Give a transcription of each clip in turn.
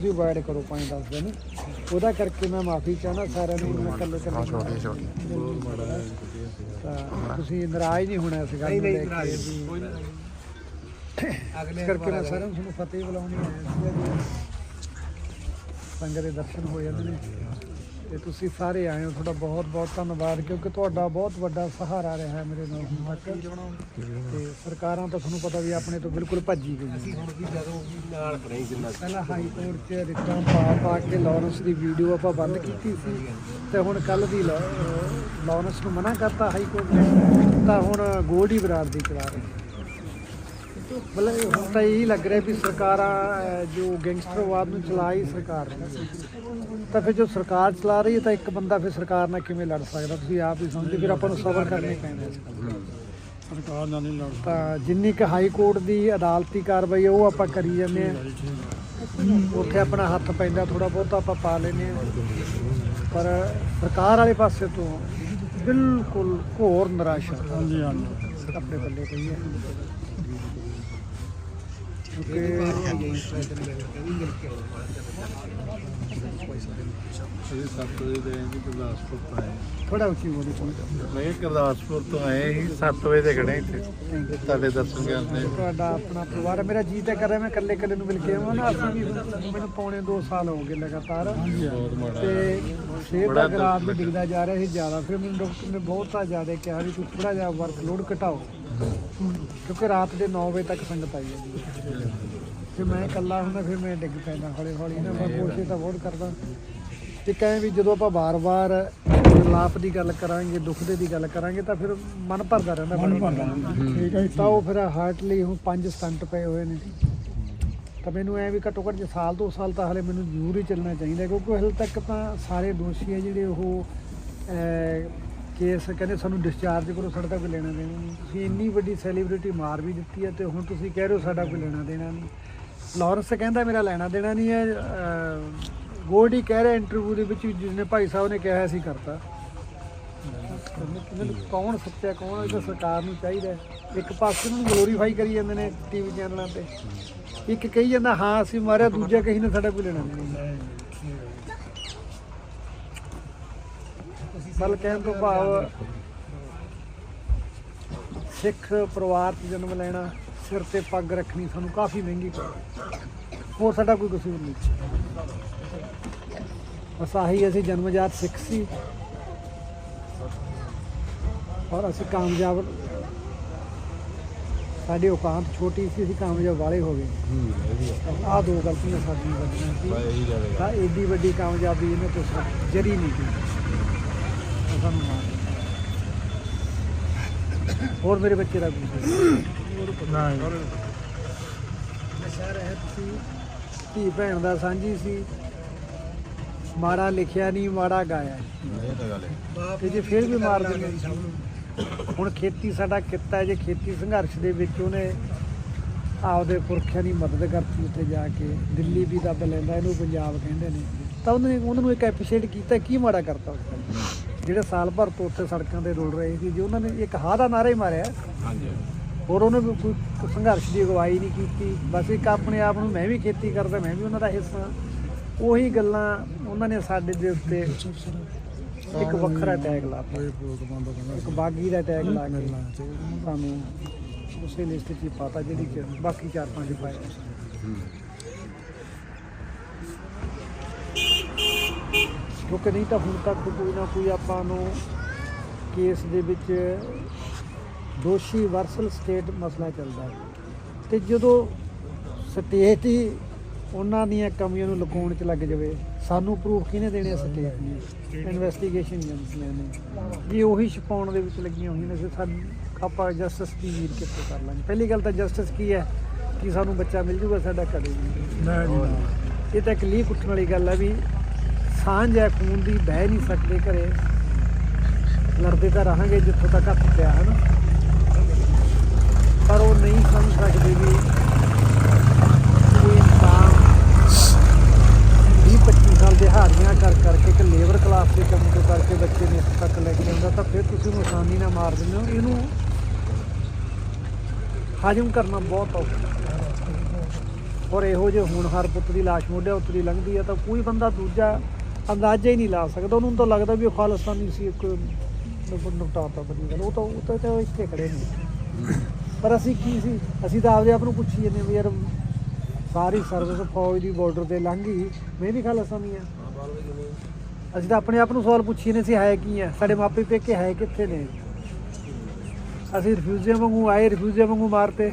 ਤੁਸੀਂ ਵਾਇਡ ਕਰੋ 5-10 ਦਿਨ ਉਹਦਾ ਕਰਕੇ ਮੈਂ ਮਾਫੀ ਚਾਹਨਾ ਸਾਰਿਆਂ ਨੂੰ ਮੈਂ ਇਕੱਲੇ ਹਾਂ ਇਕੱਲੇ ਛੋਟੀ। ਛੋਟੀ ਤਾਂ ਤੁਸੀਂ ਨਾਰਾਜ਼ ਨਹੀਂ ਹੋਣਾ ਇਸ ਗੱਲ ਨੂੰ ਲੈ ਕੇ। ਵੀ ਇਸ ਕਰਕੇ ਮੈਂ ਸਾਰਿਆਂ ਨੂੰ ਫਤਿਹ ਬੁਲਾਉਣੀ ਆਇਆ ਸੰਗਤ ਦੇ ਦਰਸ਼ਨ ਹੋ ਜਾਂਦੇ ਨੇ। ਤੇ ਤੁਸੀਂ ਸਾਰੇ ਆਏ ਹੋ ਤੁਹਾਡਾ ਬਹੁਤ ਬਹੁਤ ਧੰਨਵਾਦ ਕਿਉਂਕਿ ਤੁਹਾਡਾ ਬਹੁਤ ਵੱਡਾ ਸਹਾਰਾ ਰਿਹਾ ਹੈ ਮੇਰੇ ਨਾਲ ਹੁਣ ਤੱਕ। ਤੇ ਸਰਕਾਰਾਂ ਤਾਂ ਤੁਹਾਨੂੰ ਪਤਾ ਵੀ ਆਪਣੇ ਤੋਂ ਬਿਲਕੁਲ ਭੱਜੀ ਗਈਆਂ। ਅਸੀਂ ਹੁਣ ਵੀ ਜਦੋਂ ਨਾਲ ਖੜੇ ਜਿੰਨਾ ਪਹਿਲਾਂ ਹਾਈ ਕੋਰਟ 'ਚ ਰਿਟਾਂ ਪਾ ਪਾ ਕੇ ਲਾਰੈਂਸ ਦੀ ਵੀਡੀਓ ਆਪਾਂ ਬੰਦ ਕੀਤੀ ਸੀ ਤੇ ਹੁਣ ਕੱਲ ਦੀ ਲਾਰੈਂਸ ਨੂੰ ਮਨਾ ਕਰਤਾ ਹਾਈ ਕੋਰਟ ਨੇ ਤਾਂ ਹੁਣ ਗੋਲਡੀ ਬਰਾੜ ਦੀ ਚਲਾ ਰਹੇ ਮਤਲਬ ਹੁਣ ਤਾਂ ਇਹੀ ਲੱਗ ਰਿਹਾ ਵੀ ਸਰਕਾਰਾਂ ਜੋ ਗੈਂਗਸਟਰਵਾਦ ਨੂੰ ਚਲਾ ਹੀ ਸਰਕਾਰ ਹੈ ਤਾਂ ਫਿਰ ਜੋ ਸਰਕਾਰ ਚਲਾ ਰਹੀ ਹੈ ਤਾਂ ਇੱਕ ਬੰਦਾ ਫਿਰ ਸਰਕਾਰ ਨਾਲ ਕਿਵੇਂ ਲੜ ਸਕਦਾ? ਤੁਸੀਂ ਆਪ ਹੀ ਸਮਝੋ ਫਿਰ ਆਪਾਂ ਨੂੰ ਸਬਰ ਕਰਨੇ ਪੈਂਦੇ। ਇਸ ਗੱਲ ਦਾ। ਸਰਕਾਰ ਨਾਲ ਨਹੀਂ ਲੜ ਤਾਂ ਜਿੰਨੀ ਕੁ ਹਾਈ ਕੋਰਟ ਦੀ ਅਦਾਲਤੀ ਕਾਰਵਾਈ ਹੈ ਉਹ ਆਪਾਂ ਕਰੀ ਜਾਂਦੇ ਆ। ਉੱਥੇ ਆਪਣਾ ਹੱਥ ਪੈਂਦਾ ਥੋੜਾ ਬਹੁਤ ਆਪਾਂ ਪਾ ਲੈਨੇ ਆ। ਪਰ ਸਰਕਾਰ ਵਾਲੇ ਪਾਸੇ ਤੋਂ ਬਿਲਕੁਲ ਘੋਰ ਨਿਰਾਸ਼ਾ ਹਾਂਜੀ ਹਾਂਜੀ। ਆਪਣੇ ਬੱਲੇ ਪਈ ਹੈ ਅਸੀਂ ਸੱਤ ਵਜੇ ਦੇ ਜੀ ਗੁਰਦਾਸਪੁਰ ਤੋਂ ਆਏ। ਥੋੜਾ ਉੱਚੀ ਬੋਲੀ ਕੋਈ ਮੈਂ ਕਿਹਾ ਗੁਰਦਾਸਪੁਰ ਤੋਂ ਆਏ ਸੀ 7 ਵਜੇ ਦੇ ਖੜੇ ਇੱਥੇ। ਤੁਹਾਡੇ ਦਰਸ਼ਨ ਕਰਦੇ ਤੁਹਾਡਾ ਆਪਣਾ ਪਰਿਵਾਰ ਹੈ। ਮੇਰਾ ਜੀ ਤਾਂ ਕਰ ਰਿਹਾ ਮੈਂ ਇਕੱਲੇ ਇਕੱਲੇ ਨੂੰ ਮਿਲ ਕੇ ਆਵਾਂ ਨਾ। ਅਸੀਂ ਵੀ ਮੈਨੂੰ ਪੌਣੇ 2 ਸਾਲ ਹੋ ਗਏ ਲਗਾਤਾਰ। ਬਹੁਤ ਮਾੜਾ ਤੇ ਸ਼ੇਰ ਬੜਾ ਦਾ ਗਰਾਫ ਵੀ ਡਿੱਗਦਾ ਜਾ ਰਿਹਾ ਸੀ ਜ਼ਿਆਦਾ। ਫਿਰ ਮੈਨੂੰ ਡਾਕਟਰ ਨੇ ਬਹੁਤਾ ਜ਼ਿਆਦਾ ਕਿਹਾ ਵੀ ਤੁਸੀਂ ਥੋੜਾ ਜਿਹਾ ਵਰਕ ਲੋਡ ਘਟਾਓ। ਕਿਉਂਕਿ ਰਾਤ ਦੇ 9 ਵਜੇ ਤੱਕ ਸੰਗਤ ਆਈ ਹੈ। ਫਿਰ ਮੈਂ ਇਕੱਲਾ ਹੁੰਦਾ ਫਿਰ ਮੈਂ ਡਿੱਗ ਪੈਂਦਾ ਹੌਲੀ ਹੌਲੀ ਨਾ ਮੈਂ ਕੋਸ਼ਿਸ਼ ਤਾਂ ਬਹੁਤ ਕਰਦਾ। ਤੇ ਕਹੇ ਵੀ ਜਦੋਂ ਆਪਾਂ ਬਾਰ-ਬਾਰ ਲਾਪ ਦੀ ਗੱਲ ਕਰਾਂਗੇ ਦੁੱਖ ਦੇ ਦੀ ਗੱਲ ਕਰਾਂਗੇ ਤਾਂ ਫਿਰ ਮਨ ਭਰਦਾ ਰਹਿੰਦਾ ਮਨ ਭਰਦਾ ਠੀਕ ਹੈ ਤਾਂ ਉਹ ਫਿਰ ਹਾਰਟ ਲਈ ਹੁਣ ਪੰਜ ਸਟੰਟ ਪਏ ਹੋਏ ਨੇ। ਤਾਂ ਮੈਨੂੰ ਐ ਵੀ ਘੱਟੋ ਘੱਟ ਜੇ ਸਾਲ ਦੋ ਸਾਲ ਤਾਂ ਹਲੇ ਮੈਨੂੰ ਜ਼ਰੂਰ ਹੀ ਚੱਲਣਾ ਚਾਹੀਦਾ ਕਿਉਂਕਿ ਹਲੇ ਤੱਕ ਤਾਂ ਸਾਰੇ ਦੋਸ਼ੀ ਹੈ ਜਿਹੜੇ ਉਹ ਕੇਸ ਕਹਿੰਦੇ ਸਾਨੂੰ ਡਿਸਚਾਰਜ ਕਰੋ, ਸਾਡਾ ਤਾਂ ਕੋਈ ਲੈਣਾ ਦੇਣਾ ਨਹੀਂ। ਤੁਸੀਂ ਇੰਨੀ ਵੱਡੀ ਸੈਲੀਬ੍ਰਿਟੀ ਮਾਰ ਵੀ ਦਿੱਤੀ ਹੈ ਤੇ ਹੁਣ ਤੁਸੀਂ ਕਹਿ ਰਹੇ ਹੋ ਸਾਡਾ ਕੋਈ ਲੈਣਾ ਦੇਣਾ ਨਹੀਂ। ਲਾਰੈਂਸ ਕਹਿੰਦਾ ਮੇਰਾ ਲੈਣਾ ਦੇਣਾ ਨਹੀਂ ਹੈ ਗੋਲਡੀ ਕਹਿ ਰਿਹਾ ਇੰਟਰਵਿਊ ਦੇ ਵਿੱਚ ਵੀ ਜਿਸਨੇ ਭਾਈ ਸਾਹਿਬ ਨੇ ਕਿਹਾ ਸੀ ਕਰਤਾ। ਮੈਨੂੰ ਕੌਣ ਸੱਚਾ, ਕੌਣ ਇਹ ਤਾਂ ਸਰਕਾਰ ਨੂੰ ਚਾਹੀਦਾ ਇੱਕ ਪਾਸੇ ਨੂੰ ਗਲੋਰੀਫਾਈ ਕਰੀ ਜਾਂਦੇ ਨੇ ਟੀਵੀ ਚੈਨਲਾਂ ਤੇ। ਇੱਕ ਕਹੀ ਜਾਂਦਾ, ਹਾਂ, ਅਸੀਂ ਮਾਰਿਆ, ਦੂਜਾ ਕਹੀ ਨੇ ਸਾਡਾ ਕੋਈ ਲੈਣਾ ਨਹੀਂ। ਬਲ ਕਹਿਣ ਤੋਂ ਭਾਵ ਸਿੱਖ ਪਰਿਵਾਰ 'ਚ ਜਨਮ ਲੈਣਾ ਸਿਰ ਤੇ ਪੱਗ ਰੱਖਣੀ ਸਾਨੂੰ ਕਾਫੀ ਮਹਿੰਗੀ ਪਈ ਹੋਰ ਸਾਡਾ ਕੋਈ ਕਸੂਰ ਨਹੀਂ। ਬਸ ਆਹੀ ਅਸੀਂ ਜਨਮਜਾਤ ਸਿੱਖ ਸੀ। ਔਰ ਅਸੀਂ ਕਾਮਯਾਬ ਸਾਡੀ ਔਕਾਤ ਛੋਟੀ ਸੀ ਅਸੀਂ ਕਾਮਯਾਬ ਵਾਲੇ ਹੋ ਗਏ। ਆਹ ਦੋ ਗਲਤੀਆਂ ਸਾਡੀਆਂ ਵੱਡੀਆਂ ਸੀ। ਤਾਂ ਏਡੀ ਵੱਡੀ ਕਾਮਯਾਬੀ ਇਹਨੇ ਤੋਂ ਜਰੀ ਨਹੀਂ ਕੀਤੀ। ਉਹ ਸਾਨੂੰ ਮਾਰ ਦਿੱਤਾ। ਹੋਰ ਮੇਰੇ ਬੱਚੇ ਦਾ ਕੁਝ ਨਾ ਨਸ਼ਾ ਰਹਿਤ ਸੀ। ਧੀ ਭੈਣ ਦਾ ਸਾਂਝੀ ਸੀ। ਮਾੜਾ ਲਿਖਿਆ ਨਹੀਂ ਮਾੜਾ ਗਾਇਆ ਤੇ ਜੇ ਫਿਰ ਵੀ ਮਾਰ ਦਿੰਦੇ ਹੁਣ ਖੇਤੀ ਸਾਡਾ ਕਿੱਤਾ ਹੈ, ਜੇ ਖੇਤੀ ਸੰਘਰਸ਼ ਦੇ ਵਿੱਚ ਉਹਨੇ ਆਪਦੇ ਪੁਰਖਿਆਂ ਦੀ ਮਦਦ ਕਰਤੀ ਉੱਥੇ ਜਾ ਕੇ ਦਿੱਲੀ ਵੀ ਦੱਬ ਲੈਂਦਾ ਇਹਨੂੰ ਪੰਜਾਬ ਕਹਿੰਦੇ ਨੇ। ਤਾਂ ਉਹਨੇ ਉਹਨਾਂ ਨੂੰ ਇੱਕ ਐਪਰੀਸ਼ੀਏਟ ਕੀਤਾ ਕੀ ਮਾੜਾ ਕਰਤਾ ਉਸ ਜਿਹੜੇ ਸਾਲ ਭਰ ਤੋਂ ਉੱਥੇ ਸੜਕਾਂ ਤੇ ਰੁਲ ਰਹੇ ਸੀ, ਜੇ ਉਹਨਾਂ ਨੇ ਇੱਕ ਹਾਂ ਦਾ ਨਾਰਾ ਹੀ ਮਾਰਿਆ, ਹੋਰ ਉਹਨੇ ਵੀ ਕੋਈ ਸੰਘਰਸ਼ ਦੀ ਅਗਵਾਈ ਨਹੀਂ ਕੀਤੀ। ਬਸ ਇੱਕ ਆਪਣੇ ਆਪ ਨੂੰ ਮੈਂ ਵੀ ਖੇਤੀ ਕਰਦਾ, ਮੈਂ ਵੀ ਉਹਨਾਂ ਦਾ ਹਿੱਸਾ ਉਹੀ ਗੱਲਾਂ ਉਹਨਾਂ ਨੇ ਸਾਡੇ ਦੇ ਉੱਤੇ ਇੱਕ ਵੱਖਰਾ ਟੈਗ ਲਾਤਾ ਇੱਕ ਬਾਗੀ ਦਾ ਟੈਗ ਲਾ ਕੇ ਸਾਨੂੰ ਉਸੇ ਲਿਸਟ 'ਚ ਹੀ ਪਾਤਾ ਜਿਹੜੀ ਕਿ ਬਾਕੀ ਚਾਰ ਪੰਜ ਪਾਏ। ਕਿਉਂਕਿ ਨਹੀਂ ਤਾਂ ਹੁਣ ਤੱਕ ਕੋਈ ਨਾ ਕੋਈ ਆਪਾਂ ਨੂੰ ਕੇਸ ਦੇ ਵਿੱਚ ਦੋਸ਼ੀ ਵਰਸਲ ਸਟੇਟ ਮਸਲਾ ਚੱਲਦਾ ਹੈ। ਤੇ ਜਦੋਂ ਸਟੇਟ ਹੀ ਉਹਨਾਂ ਦੀਆਂ ਕਮੀਆਂ ਨੂੰ ਲੁਕਾਉਣ 'ਚ ਲੱਗ ਜਾਵੇ ਸਾਨੂੰ ਪ੍ਰੂਫ ਕਿਹਨੇ ਦੇਣੇ ਸਟੇਟ ਨੇ? ਇਨਵੈਸਟੀਗੇਸ਼ਨ ਏਜੰਸੀਆਂ ਨੇ। ਜੇ ਉਹੀ ਛਪਾਉਣ ਦੇ ਵਿੱਚ ਲੱਗੀਆਂ ਹੋਈਆਂ ਨੇ ਫਿਰ ਸਾਨੂੰ ਆਪਾਂ ਜਸਟਿਸ ਦੀ ਉਮੀਦ ਕਿੱਥੋਂ ਕਰ ਲਾਂਗੇ? ਪਹਿਲੀ ਗੱਲ ਤਾਂ ਜਸਟਿਸ ਕੀ ਹੈ? ਕਿ ਸਾਨੂੰ ਬੱਚਾ ਮਿਲ ਜੂਗਾ ਸਾਡਾ ਕਦੇ ਨਹੀਂ ਇਹ ਤਾਂ ਇੱਕ ਲੀਕ ਉੱਠਣ ਵਾਲੀ ਗੱਲ ਹੈ ਵੀ ਸਾਂਝ ਹੈ, ਖੂਨ ਦੀ ਬਹਿ ਨਹੀਂ ਸਕਦੇ ਘਰੇ। ਲੜਦੇ ਤਾਂ ਰਹਾਂਗੇ ਜਿੱਥੋਂ ਤੱਕ ਹੱਥ ਪਿਆ, ਹੈ ਨਾ? ਪਰ ਉਹ ਨਹੀਂ ਸਮਝ ਸਕਦੇ ਵੀ ਕੋਈ ਇਨਸਾਨ 20 25 ਸਾਲ ਦਿਹਾੜੀਆਂ ਕਰ ਕਰਕੇ ਇੱਕ ਲੇਬਰ ਕਲਾਸ ਦੇ ਕੰਮ ਤੋਂ ਕਰਕੇ ਬੱਚੇ ਨੂੰ ਇੱਥੇ ਤੱਕ ਲੈ ਕੇ ਆਉਂਦਾ ਤਾਂ ਫਿਰ ਤੁਸੀਂ ਉਹਨੂੰ ਆਸਾਨੀ ਨਾਲ ਮਾਰ ਦਿੰਦੇ ਹੋ। ਇਹਨੂੰ ਹਜਮ ਕਰਨਾ ਬਹੁਤ ਔਖਾ ਔਰ ਇਹੋ ਜਿਹੇ ਹੋਣਹਾਰ ਪੁੱਤ ਦੀ ਲਾਸ਼ ਮੋਢੇ ਉੱਤਰੀ ਲੰਘਦੀ ਆ ਤਾਂ ਕੋਈ ਬੰਦਾ ਦੂਜਾ ਅੰਦਾਜ਼ਾ ਹੀ ਨਹੀਂ ਲਾ ਸਕਦਾ। ਉਹਨੂੰ ਤਾਂ ਲੱਗਦਾ ਵੀ ਉਹ ਖਾਲਸਤਾਨੀ ਸੀ, ਇੱਕ ਨੁਕਤਾਤਾ ਬਣੀ ਗੱਲ ਉਹ ਤਾਂ ਉਹ ਤਾਂ ਇੱਥੇ ਖੜੇ ਨੇ। ਪਰ ਅਸੀਂ ਕੀ ਸੀ? ਅਸੀਂ ਤਾਂ ਆਪਦੇ ਆਪ ਨੂੰ ਪੁੱਛੀ ਜਾਂਦੇ ਵੀ ਯਾਰ, ਸਾਰੀ ਸਰਵਿਸ ਫੌਜ ਦੀ ਬਾਰਡਰ ਤੇ ਲੰਘ ਗਈ। ਮੈਂ ਵੀ ਖਾਲਸਤਾਨੀ ਆ ਅਸੀਂ ਤਾਂ ਆਪਣੇ ਆਪ ਨੂੰ ਸਵਾਲ ਪੁੱਛੀ ਨੇ ਸੀ, ਹੈ ਕੀ ਹੈ? ਸਾਡੇ ਮਾਪੇ ਪੇਕੇ ਹੈ ਕਿੱਥੇ ਨੇ? ਅਸੀਂ ਰਿਫਿਊਜੀਆਂ ਵਾਂਗੂ ਆਏ ਰਿਫਿਊਜੀਆਂ ਵਾਂਗੂ ਮਾਰਤੇ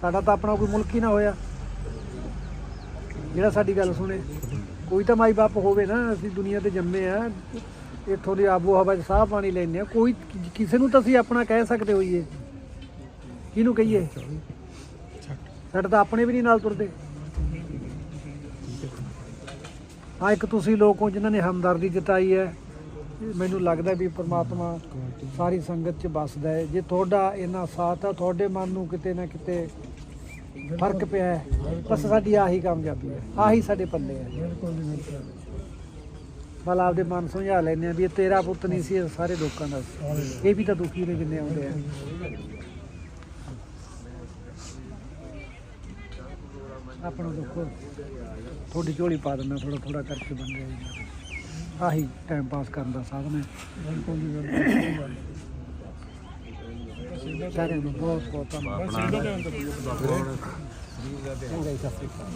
ਸਾਡਾ ਤਾਂ ਆਪਣਾ ਕੋਈ ਮੁਲਕ ਹੀ ਨਾ ਹੋਇਆ। ਜਿਹੜਾ ਸਾਡੀ ਗੱਲ ਸੁਣੇ। ਕੋਈ ਤਾਂ ਮਾਈ ਬਾਪ ਹੋਵੇ ਨਾ, ਅਸੀਂ ਦੁਨੀਆ ਤੇ ਜੰਮੇ ਆ, ਇੱਥੋਂ ਦੀ ਆਬੋ ਹਵਾ 'ਚ ਸਾਹ ਪਾਣੀ ਲੈਂਦੇ ਆ, ਕੋਈ ਕਿਸੇ ਨੂੰ ਤਾਂ ਅਸੀਂ ਆਪਣਾ ਕਹਿ ਸਕਦੇ ਹੋਈਏ। ਕਿਹਨੂੰ ਕਹੀਏ? ਸਾਡੇ ਤਾਂ ਆਪਣੇ ਵੀ ਨਹੀਂ ਨਾਲ ਤੁਰਦੇ। ਹਾਂ, ਇੱਕ ਤੁਸੀਂ ਲੋਕ ਹੋ ਜਿਨ੍ਹਾਂ ਨੇ ਹਮਦਰਦੀ ਜਤਾਈ ਹੈ, ਮੈਨੂੰ ਲੱਗਦਾ ਵੀ ਪ੍ਰਮਾਤਮਾ ਸਾਰੀ ਸੰਗਤ 'ਚ ਵੱਸਦਾ ਹੈ। ਜੇ ਤੁਹਾਡਾ ਇਹਨਾਂ ਸਾਥ ਆ, ਤੁਹਾਡੇ ਮਨ ਨੂੰ ਕਿਤੇ ਨਾ ਕਿਤੇ ਫ਼ਰਕ ਪਿਆ ਹੈ। ਬਸ ਸਾਡੀ ਆਹੀ ਕਾਮਯਾਬੀ ਹੈ। ਆਹੀ ਸਾਡੇ ਪੱਲੇ ਹੈ। ਬਲ ਆਪਦੇ ਮਨ ਸਮਝਾ ਲੈਂਦੇ ਆ ਵੀ ਇਹ ਤੇਰਾ ਪੁੱਤ ਨਹੀਂ ਸੀ, ਇਹ ਸਾਰੇ ਲੋਕਾਂ ਦਾ ਸੀ। ਇਹ ਵੀ ਤਾਂ ਦੁਖੀ ਨੇ ਜਿੰਨੇ ਆਉਂਦੇ ਆ। ਆਪਣਾ ਦੁੱਖ ਥੋੜੀ ਝੋਲੀ ਪਾ ਦਿੰਦਾ ਥੋੜਾ ਥੋੜਾ ਕਰਕੇ ਬਣ ਗਿਆ ਆਹੀ ਟਾਈਮ ਪਾਸ ਕਰਨ ਦਾ ਸਾਧਨ ਹੈ। ਸਾਰਿਆਂ ਨੂੰ ਬਹੁਤ ਬਹੁਤ ਧੰਨਵਾਦ ਚੰਗਾ ਜੀ, ਸਤਿ ਸ਼੍ਰੀ ਅਕਾਲ